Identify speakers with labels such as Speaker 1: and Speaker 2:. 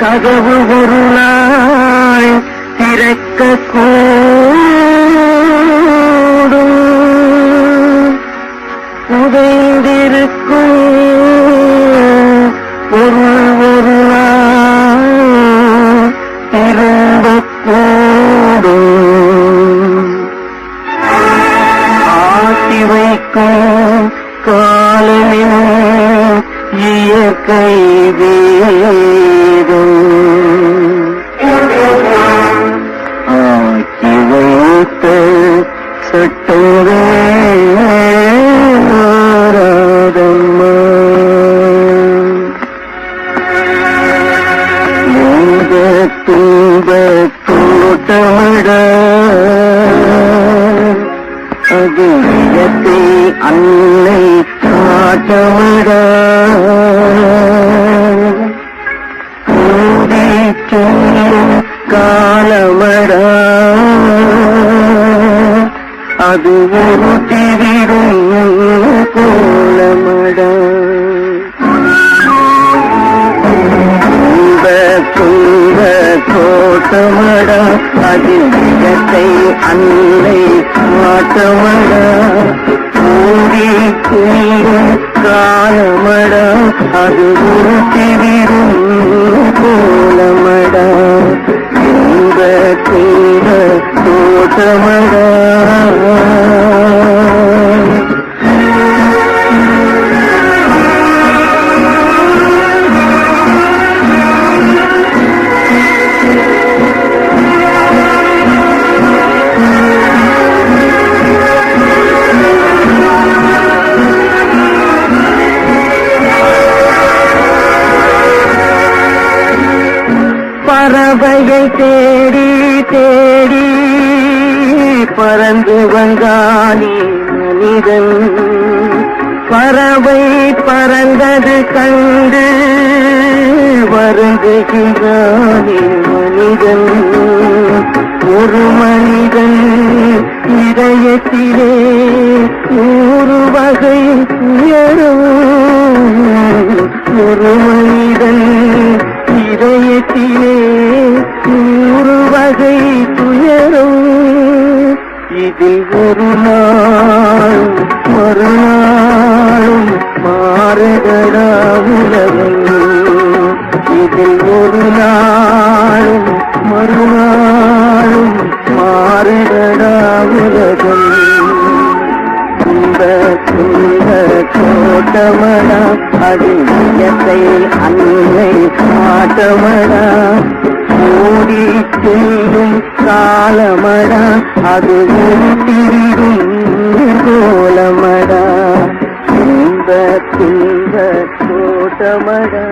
Speaker 1: கதவு ஒரு நாள் திறக்க கூடும். புதைந்திருக்கும் பொருள் ஒரு நாள் திரும்பக் ஆட்டி வைக்கும் இயற்கை சட்டமே கூட்டமிட அது இடத்தை அன்னை காட்டமிட அது ஒரு திரிடும் கோலமட. துன்ப துன்ப கோட்டமடா அதில் இடத்தை அன்னை மாட்டமடா. கூடி கூடும் காலமடா அது ஒரு திரிரும் கோலமடா. துன்ப தூர கோட்டமடா பறவையை தேடி தேடி பறந்து வந்தானே மனிதன். பறவை பறந்தது கண்டு வருந்துகின்றானே மனிதன். ஒரு மனிதன் இதயத்திலே நூறு வகை உயரும். ஒரு வகை துயரும். இதில் ஒரு நாள் மறுநாளும் மாறுதடா உலகம். இதில் ஒரு நாளும் மறுநாளும் மாறுதடா உலகம். கோட்டமடா அது நிஜத்தை அன்னை காட்டமடா. ஓடி செல்லும் காலமடா அது ஊட்டிடும் கோலமடா இந்த திங்க தோட்டமடா.